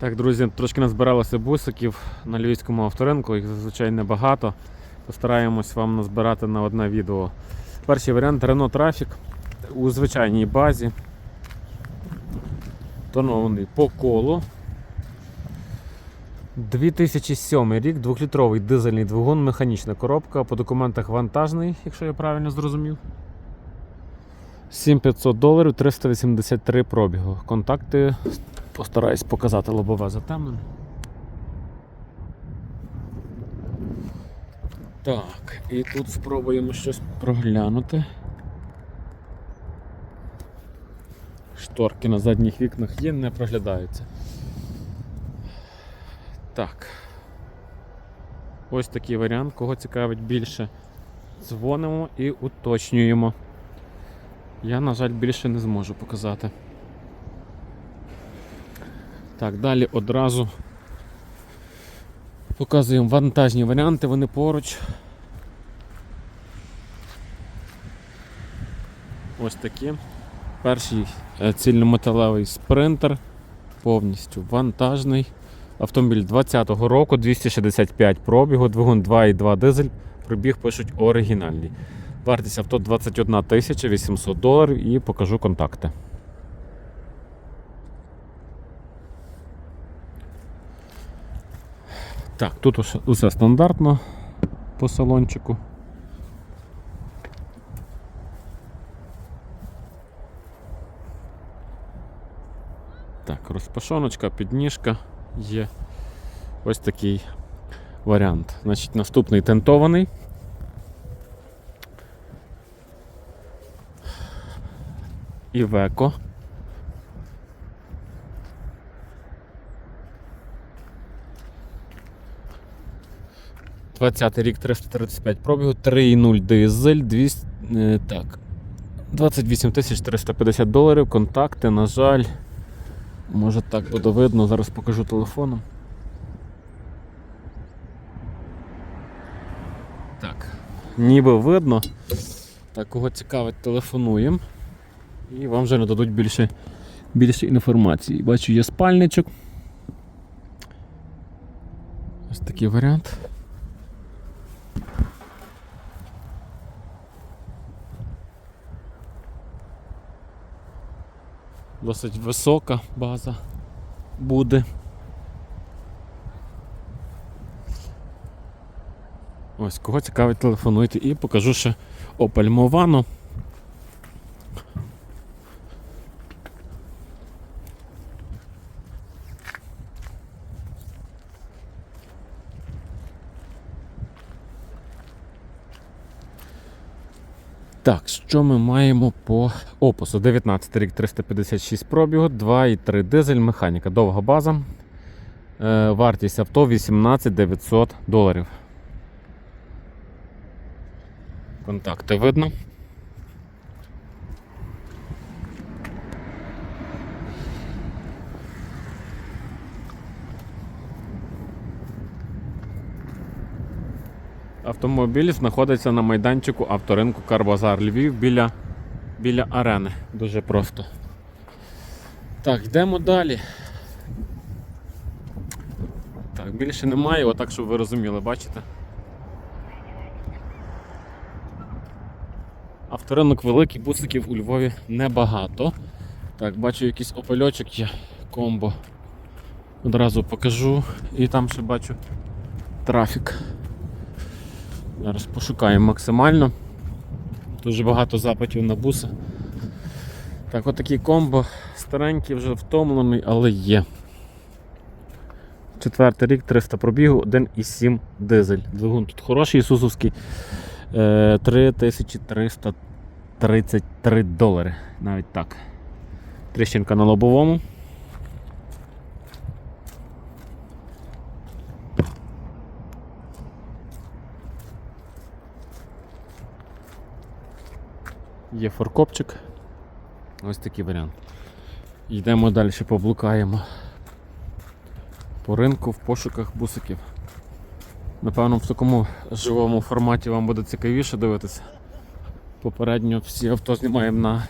Так, друзі, трошки назбиралося бусиків на львівському авторинку, їх зазвичай небагато. Постараємось вам назбирати на одне відео. Перший варіант Renault Traffic у звичайній базі. Тонований по колу. 2007 рік, 2-літровий дизельний двигун, механічна коробка, по документах вантажний, якщо я правильно зрозумів. 7500 доларів, 383 пробігу. Контакти постараюсь показати лобове затемнене. Так, і тут спробуємо щось проглянути. Шторки на задніх вікнах є, не проглядаються. Так. Ось такий варіант. Кого цікавить більше, дзвонимо і уточнюємо. Я, на жаль, більше не зможу показати. Так, далі одразу показуємо вантажні варіанти, вони поруч. Ось такі. Перший е, цільнометалевий спринтер, повністю вантажний. Автомобіль 20-го року, 265 пробігу, двигун 2,2 дизель, пробіг пишуть оригінальний. Вартість авто 21 тисяча 800 доларів і покажу контакти. Так, тут усе- стандартно по салончику. Так, розпашоночка, підніжка є. Ось такий варіант. Значить, наступний тентований. Івеко. Двадцятий рік 335 пробігу, 3,0 дизель, 200, е, так, 28 тисяч 350 доларів, контакти, на жаль, може так буде видно, зараз покажу телефоном. Так, ніби видно. Так, кого цікавить, телефонуємо. І вам вже нададуть більше, більше інформації. Бачу, є спальничок. Ось такий варіант. Досить висока база буде. Ось, кого цікавить, телефонуйте і покажу ще Opel. Так, що ми маємо по опису? 19 рік 356 пробігу, 2,3 дизель, механіка, довга база. Е, вартість авто 18 900 доларів. Контакти видно. Автомобіль знаходиться на майданчику авторинку Карбазар Львів біля, біля арени. Дуже просто. Так, йдемо далі. Так, більше немає, отак, щоб ви розуміли, бачите? Авторинок великий, бусиків у Львові небагато. Так, бачу якийсь опельочок є комбо Одразу покажу і там ще бачу трафік. Зараз пошукаємо максимально. Дуже багато запитів на буси. Так, отакий комбо. Старенький, вже втомлений, але є. Четвертий рік, 300 пробігу, 1,7 дизель. Двигун тут хороший, ісусовський. Е, 3333 долари. Навіть так. Тріщинка на лобовому. Є форкопчик. Ось такий варіант. Йдемо далі, поблукаємо по ринку в пошуках бусиків. Напевно, в такому живому форматі вам буде цікавіше дивитися. Попередньо всі авто знімаємо на,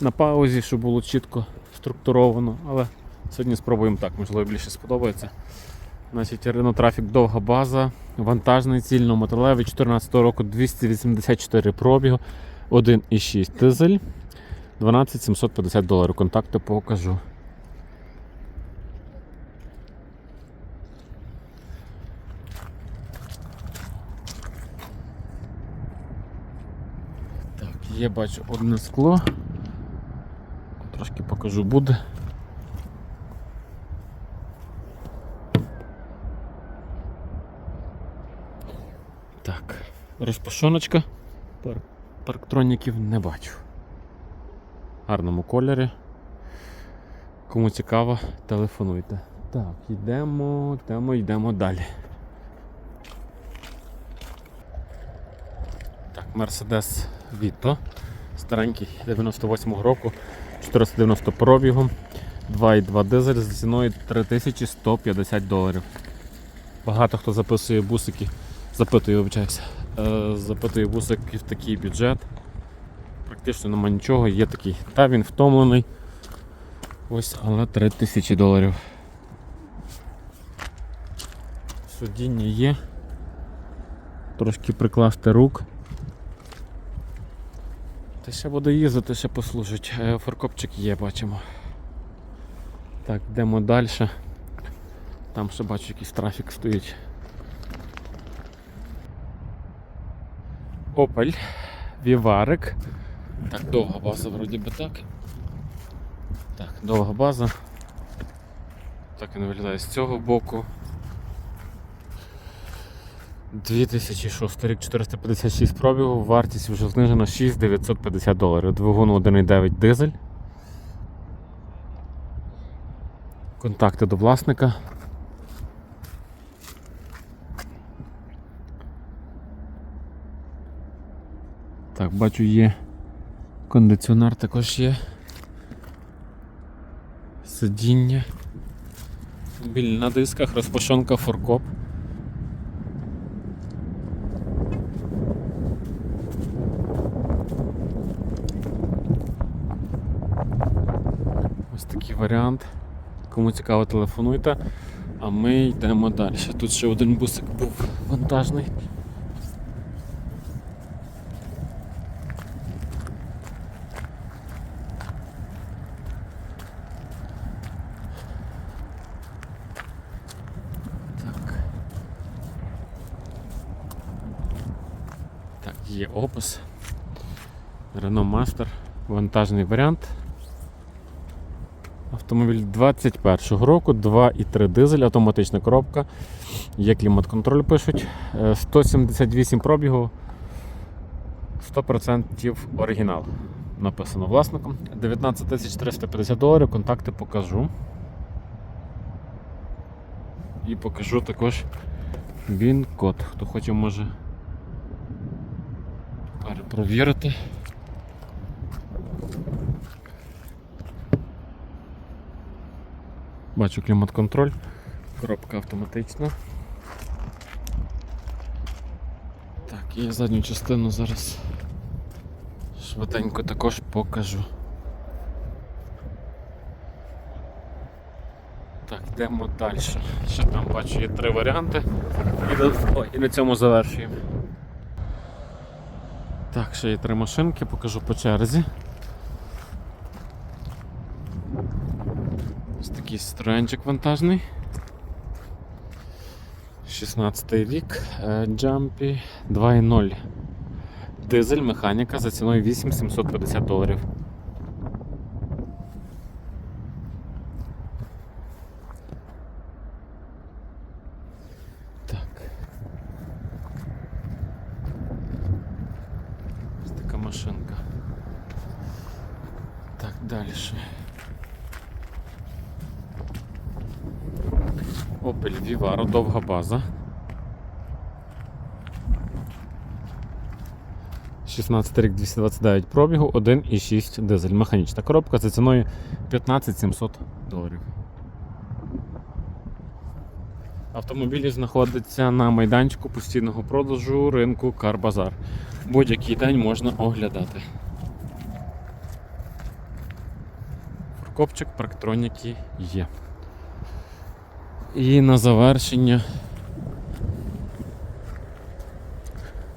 на паузі, щоб було чітко структуровано, але сьогодні спробуємо так, можливо, більше сподобається. Значить, Renault довга база, вантажний цільно-мотолевий 14 року 284 пробігу, 1,6 дизель, 12 750 доларів. Контакти покажу. Так, є, бачу одне скло. Трошки покажу буде. Так, розпашоночка. Пар- Парктроніків не бачу. Гарному кольорі. Кому цікаво, телефонуйте. Так, йдемо, йдемо, йдемо далі. Так, Mercedes Vito. Старенький 98-го року, 490 пробігу, 2,2 дизель з ціною 3150 доларів. Багато хто записує бусики, запитує, вибачаюся, е, запитує бусики в такий бюджет. Практично нема нічого, є такий. Та він втомлений. Ось, але 3000 доларів. Судіння є. Трошки прикласти рук. Та ще буде їздити, ще послужить. Е, Форкопчик є, бачимо. Так, йдемо далі. Там ще бачу якийсь трафік стоїть. Opel, Віварик. Так, довга база вроді би так. Так, довга база. Так він виглядає з цього боку. 2006 рік 456 пробігу, вартість вже знижена 6950 доларів. Двигун 1,9 дизель. Контакти до власника. Так, бачу є кондиціонер також є. Сидіння. Біль на дисках, розпашонка форкоп. Ось такий варіант. Кому цікаво, телефонуйте. А ми йдемо далі. Тут ще один бусик був вантажний. Так. Так, є опис. Renault Master. Вантажний варіант. Автомобіль 21-го року, 2,3 дизель, автоматична коробка. Є клімат-контроль пишуть. Е, 178 пробігу, 100% оригінал. Написано власником. 19 350 доларів, контакти покажу. І покажу також він-код. Хто хоче може перепровірити. Бачу клімат-контроль, коробка автоматична. Так, і задню частину зараз швиденько також покажу. Так, йдемо далі. Ще там бачу є три варіанти. І, на цьому завершуємо. Так, ще є три машинки, покажу по черзі. Ось такий строянчик вантажний. 16 рік. е, Джампі 2.0. Дизель механіка за ціною 8750 доларів. Так. Ось така машинка. Так, далі. Opel Vivaro, довга база. 16 рік 229 пробігу, 1,6 дизель. Механічна коробка за ціною 15 700 доларів. Автомобілі знаходяться на майданчику постійного продажу ринку Карбазар. Будь-який день можна оглядати. Фуркопчик, парктроніки є. І на завершення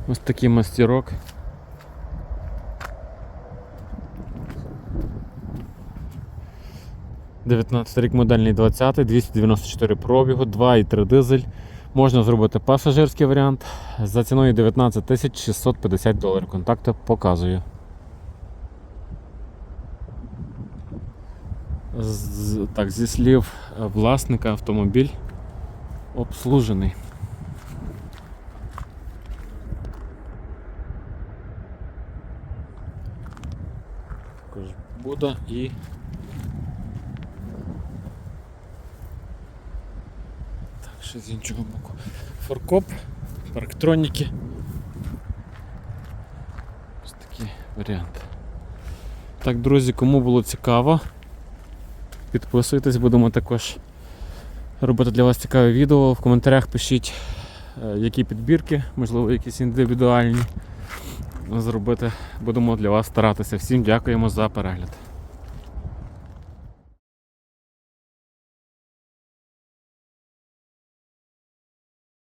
ось такий мастерок. Дев'ятнадцятий рік модельний 20, 294 пробігу, 2,3 дизель. Можна зробити пасажирський варіант за ціною 19 650 доларів. Контакти показую. З, так, зі слів власника автомобіль обслужений. Також Буда і так, ще з іншого боку. Форкоп, парктроніки. Ось такий варіант. Так, друзі, кому було цікаво, підписуйтесь, будемо також робити для вас цікаве відео. В коментарях пишіть, е, які підбірки, можливо, якісь індивідуальні. Зробити будемо для вас старатися. Всім дякуємо за перегляд.